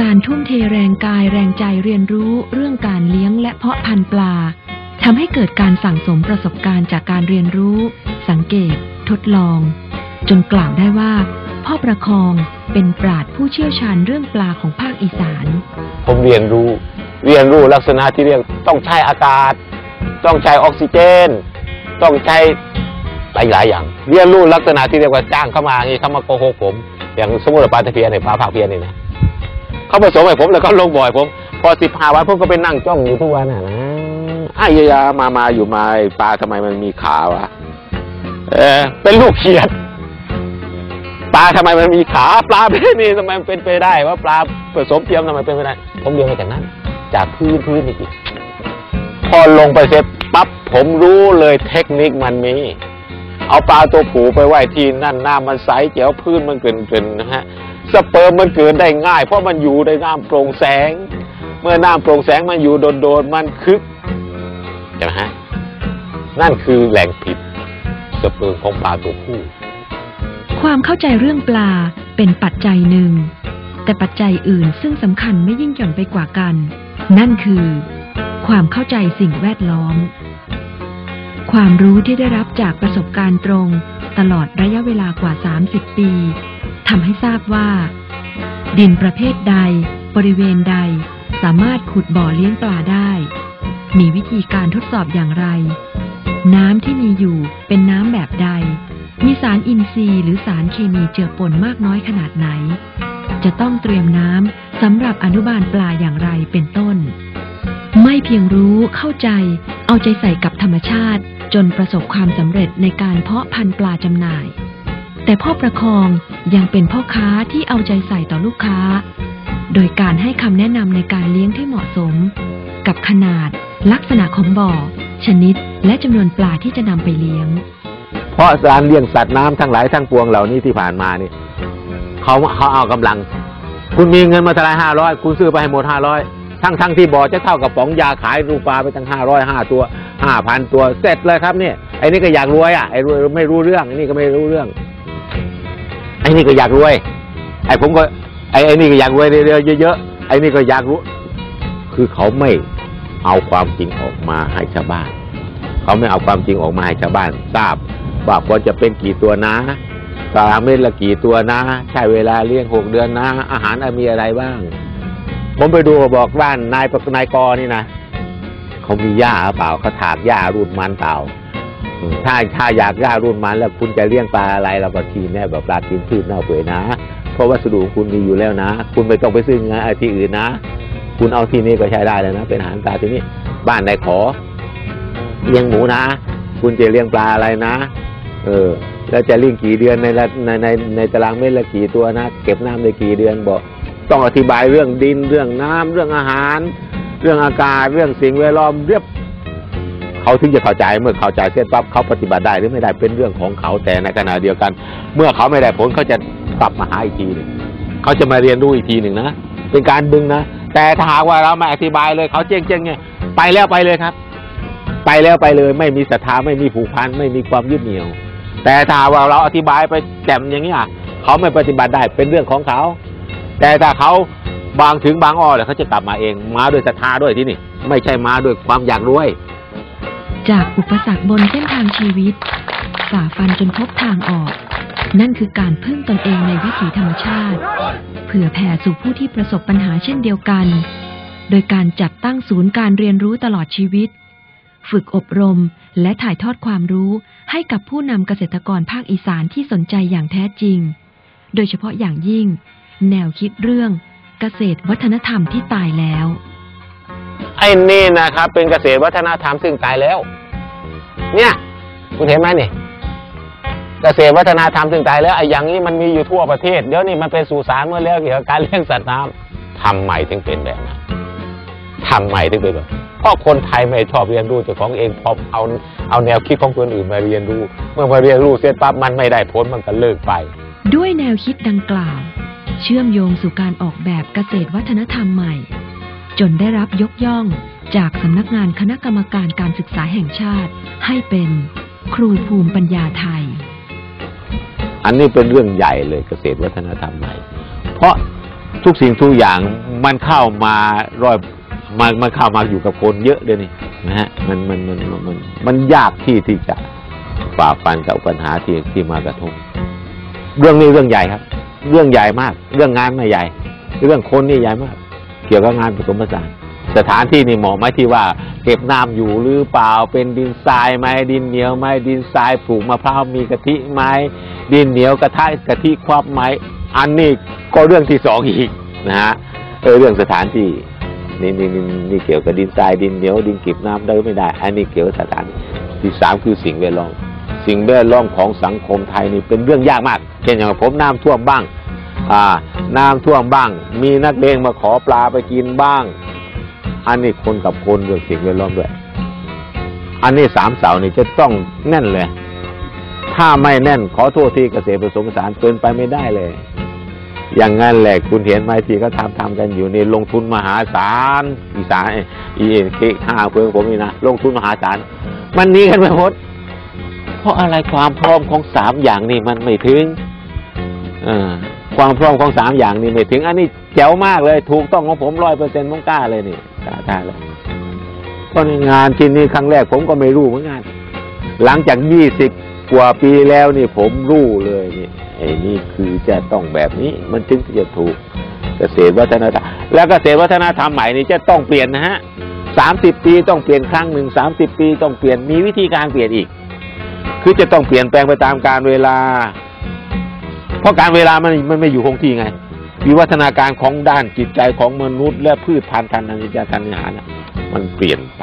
การทุ่มเทแรงกายแรงใจเรียนรู้เรื่องการเลี้ยงและเพาะพันธุ์ปลาทำให้เกิดการสั่งสมประสบการณ์จากการเรียนรู้ สังเกต ทดลอง จนกล่าวได้ว่า พ่อประคองเป็นปราดผู้เชี่ยวชาญเรื่องปลาของภาคอีสาน ผมเรียนรู้ เรียนรู้ลักษณะที่เรียกต้องใช้อากาศ ต้องใช้ออกซิเจน ต้องใช้หลายหลายๆอย่าง เรียนรู้ลักษณะที่เรียกว่าจ้างเข้ามาอย่างนี้เขามาโกหกผม อย่างสมมติปลาตะเพียนเนี่ยปลาผักเพียนเนี่ยนะ เขาผสมให้ผมแล้วเขาลงบ่อยผม พอสิบห้าวันผมก็ไปนั่งจ้องอยู่ทุกวันน่ะนะไอ้ยายามามาอยู่มาปลาทำไมมันมีขาวะเออเป็นลูกเขียดปลาทำไมมันมีขาปลาเป็นนี่ทำไมมันเป็นไปได้ว่าปลาผสมเทียมทำไมเป็นไปได้ ผมเรียนมาจากนั้น จากพื้นพื้นนี่พอลงไปเสร็จปั๊บผมรู้เลยเทคนิคมันมีเอาปลาตัวผูไปไว้ที่นั่นน้ำมันใสแจ๋วพื้นมันเกินเกินนะฮะ สเปิร์มมันเกิดได้ง่าย เพราะมันอยู่ในน้ำโปร่งแสง เมื่อน้ำโปร่งแสงมันอยู่โดนๆมันคึกใช่ไหมฮะนั่นคือแหล่งผิดสเปิร์มของปลาตัวผู้ ความเข้าใจเรื่องปลาเป็นปัจจัยหนึ่ง แต่ปัจจัยอื่นซึ่งสำคัญไม่ยิ่งหย่อนไปกว่ากัน นั่นคือ ความเข้าใจสิ่งแวดล้อม ความรู้ที่ได้รับจากประสบการณ์ตรง ตลอดระยะเวลากว่า 30 ปี ทำให้ทราบว่า ดินประเภทใด บริเวณใด สามารถขุดบ่อเลี้ยงปลาได้ มีวิธีการทดสอบอย่างไร น้ำที่มีอยู่เป็นน้ำแบบใด มีสารอินทรีย์หรือสารเคมีเจือปนมากน้อยขนาดไหน จะต้องเตรียมน้ำสำหรับอนุบาลปลาอย่างไรเป็นต้น ไม่เพียงรู้เข้าใจเอาใจใส่กับธรรมชาติจนประสบความสำเร็จในการเพาะพันธุ์ปลาจำหน่าย แต่พ่อประคองยังเป็นพ่อค้าที่เอาใจใส่ต่อลูกค้า โดยการให้คำแนะนำในการเลี้ยงที่เหมาะสม กับขนาด ลักษณะของบ่อ ชนิด และจำนวนปลาที่จะนำไปเลี้ยง เพราะการเลี้ยงสัตว์น้ำทั้งหลายทั้งปวงเหล่านี้ที่ผ่านมานี่เขาเขาเอากำลัง คุณมีเงินมาท่าไหรห้าร้อยคุณซื้อไปให้หมดห้าร้อยทั้งทั้งที่บ่อจะเท่ากับป๋องยาขายรูปลาไปตั้งห้าร้อยห้าตัวห้าพันตัวเสร็จเลยครับเนี่ยไอ้นี่ก็อยากรวยอะไอ้รวยไม่รู้เรื่องไอ้นี่ก็ไม่รู้เรื่อง อ้นี่ก็อยากรวย ไอ้ผมก็ ไอ้ไอ้นี่ก็อยากรวยเร็วๆเยอะๆไอ้นี่ก็อยากรู้ คือเขาไม่เอาความจริงออกมาให้ชาวบ้าน เขาไม่เอาความจริงออกมาให้ชาวบ้าน ทราบว่าควรจะเป็นกี่ตัวนะตารางเมตรละกี่ตัวนะ ใช้เวลาเลี้ยงหกเดือนนะ อาหารมีอะไรบ้าง ผมไปดูบอกบ้านนายประนายกอนี่นะเขามีหญ้าเปล่าเขาถากหญ้ารุ่นมันเปล่า ถ้าถ้าอยากหญ้ารุ่นมันแล้วคุณจะเลี้ยงปลาอะไรเราก็ทีแน่แบบปลากินพืชเน่าเปื่อยนะ เพราะวัสดุของคุณมีอยู่แล้วนะ คุณไม่ต้องไปซื้อเงินที่อื่นนะ คุณเอาที่นี่ก็ใช้ได้เลยนะ เป็นอาหารปลาที่นี่บ้านนายขอ เลี้ยงหมูนะ คุณจะเลี้ยงปลาอะไรนะ เออแล้วจะเลี้ยงกี่เดือนในในในในตารางเมตรละกี่ตัวนะ เก็บน้ำได้กี่เดือนบอกต้องอธิบายเรื่องดินเรื่องน้ำเรื่องอาหาร เรื่องอากาศเรื่องสิ่งแวดล้อมเรียบ เขาถึงจะเข้าใจเมื่อเข้าใจเสร็จปั๊บเขาปฏิบัติได้หรือไม่ได้เป็นเรื่องของเขาแต่ในขณะเดียวกัน เมื่อเขาไม่ได้ผลเขาจะกลับมาหาอีกทีหนึ่งเขาจะมาเรียนรู้อีกทีหนึ่งนะเป็นการดึงนะแต่ถ้าหากว่าเราไม่อธิบายเลยเขาเจ๊งเจ๊งไงไปแล้วไปเลยครับ ไปแล้วไปเลย ไม่มีศรัทธาไม่มีผูกพันไม่มีความยึดเหนี่ยว แต่ถ้าว่าเราอธิบายไปแจ่มอย่างนี้อะเขาไม่ปฏิบัติได้เป็นเรื่องของเขา แต่ถ้าเขาบางถึงบางอ้อเลยเขาจะกลับมาเอง มาด้วยศรัทธาด้วยที่นี่ ไม่ใช่มาด้วยความอยากรวย จากอุปสรรคบนเส้นทางชีวิต ฝ่าฟันจนพบทางออก นั่นคือการพึ่งตนเองในวิถีธรรมชาติ เผื่อแผ่สู่ผู้ที่ประสบปัญหาเช่นเดียวกัน โดยการจัดตั้งศูนย์การเรียนรู้ตลอดชีวิต ฝึกอบรมและถ่ายทอดความรู้ให้กับผู้นำเกษตรกรภาคอีสานที่สนใจอย่างแท้จริง โดยเฉพาะอย่างยิ่ง แนวคิดเรื่องเกษตรวัฒนธรรมที่ตายแล้วไอ้นี่นะครับเป็นเกษตรวัฒนธรรมซึ่งตายแล้ว เนี่ยคุณเห็นไหมนี่เกษตรวัฒนธรรมซึ่งตายแล้วไอ้อย่างนี้มันมีอยู่ทั่วประเทศ เดี๋ยวนี้มันเป็นสุสานเมื่อแล้วเกี่ยวกับการเลี้ยงสัตว์น้ำทำใหม่ถึงเป็นแบบนั้นทำใหม่ถึงเป็นแบบเพราะคนไทยไม่ชอบเรียนรู้จากของเองพอเอาเอาแนวคิดของคนอื่นมาเรียนรู้ เมื่อมาเรียนรู้เสร็จปั๊บมันไม่ได้ผลมันก็เลิกไป ด้วยแนวคิดดังกล่าว เชื่อมโยงสู่การออกแบบเกษตรวัฒนธรรมใหม่ จนได้รับยกย่อง จากสำนักงานคณะกรรมการการศึกษาแห่งชาติ ให้เป็นครูภูมิปัญญาไทย อันนี้เป็นเรื่องใหญ่เลยเกษตรวัฒนธรรมใหม่ เพราะทุกสิ่งทุกอย่างมันเข้ามารอยมันมันเข้ามาอยู่กับคนเยอะเลยนี่นะฮะมันมันมันมันมันมันยากที่ที่จะฝ่าฟันกับปัญหาที่ที่มากระทบเรื่องนี้เรื่องใหญ่ครับ เรื่องใหญ่มาก เรื่องงานไม่ใหญ่ เรื่องคนนี่ใหญ่มาก เกี่ยวกับงานผสมผสาน สถานที่นี่เหมาะไหมที่ว่า เก็บน้ำอยู่หรือเปล่าเป็นดินทรายไหมดินเหนียวไหมดินทรายปลูกมะพร้าวมีกะทิไหมดินเหนียวกระทะกะทิควับไหมอันนี้ก็เรื่องที่สองอีกนะฮะเออเรื่องสถานที่นี่นี่นี่นี่เกี่ยวกับดินทรายดินเหนียวดินเก็บน้ำได้ไม่ได้ อันนี้เกี่ยวกับสถานที่สามคือสิ่งแวดล้อมสิ่งแวดล้อมของสังคมไทยนี่เป็นเรื่องยากมากเช่นอย่างผมน้ำท่วมบ้างอ่าน้ำท่วมบ้าง มีนักเลงมาขอปลาไปกินบ้าง อันนี้คนกับคนเรื่องสิ่งแวดล้อมด้วย อันนี้สามเสานี่จะต้องแน่นเลย ถ้าไม่แน่นขอโทษที่เกษตรผสมผสานเป็นไปไม่ได้เลย อย่างนั้นแหละคุณเห็นไหมที่เขาทำทำกันอยู่นี่ลงทุนมหาศาลอีสานอีเอ็นเคห้าเพื่อนผมนี่นะลงทุนมหาศาลมันหนี้กันไปหมดเพราะอะไรความพร้อมของสามอย่างนี่มันไม่ถึงออความพร้อมของสามอย่างนี่ไม่ถึง อันนี้แจ๋วมากเลย ถูกต้องของผมร้อยเปอร์เซ็นต์ผมกล้าเลยนี่ กล้ากล้าเลยเพราะในงานที่นี่ครั้งแรกผมก็ไม่รู้เหมือนกันหลังจากยี่สิบกว่าปีแล้วนี่ผมรู้เลยนี่ไอ้นี่คือจะต้องแบบนี้มันถึงจะถูกเกษตรวัฒนธรรมแล้วเกษตรวัฒนธรรมใหม่นี่จะต้องเปลี่ยนนะฮะสามสิบปีต้องเปลี่ยนครั้งหนึ่งสามสิบปีต้องเปลี่ยนมีวิธีการเปลี่ยนอีก คือจะต้องเปลี่ยนแปลงไปตามการเวลา เพราะการเวลามันมันไม่อยู่คงที่ไง วิวัฒนาการของด้านจิตใจของมนุษย์ และพืชพันธุ์ทันนิจทันอาหารน่มันเปลี่ยนไป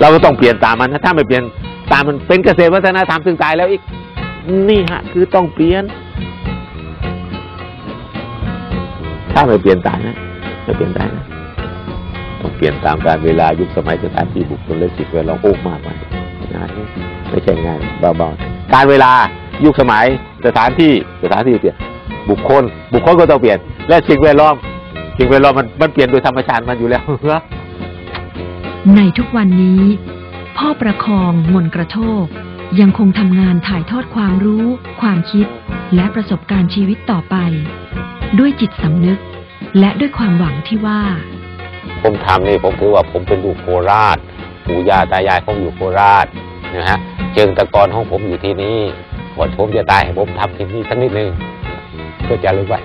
เราก็ต้องเปลี่ยนตามมันนะถ้าไม่เปลี่ยนตามมันเป็นเกษตรวัฒนธรรมถึงตายแล้วอีก นี่ฮะ คือต้องเปลี่ยน ถ้าไม่เปลี่ยนตายนะไม่เปลี่ยนตายนะต้องเปลี่ยนตามการเวลายุคสมัยสถานที่บุคคลและสิ่งแวดล้อมโอ้มากมายงานไม่ใช่งานเบาๆการเวลายุคสมัยสถานที่สถานที่เปลี่ยน บุคคล บุคคลก็ต้องเปลี่ยน และสิ่งแวดล้อมสิ่งแวดล้อมมันมันเปลี่ยนโดยธรรมชาติมันอยู่แล้วในทุกวันนี้ พ่อประคองมนกระโทกยังคงทำงานถ่ายทอดความรู้ ความคิด และประสบการณ์ชีวิตต่อไป ด้วยจิตสำนึก และด้วยความหวังที่ว่า ผมทำนี่ผมถือว่าผมเป็นลูกโคราชปู่ย่าตายายผมอยู่โคราชนะฮะเชิงตะกอนของผมอยู่ที่นี่ก่อนผมจะตายให้ผมทำที่นี่สักนิดนึง เพื่อจะรู้ไว้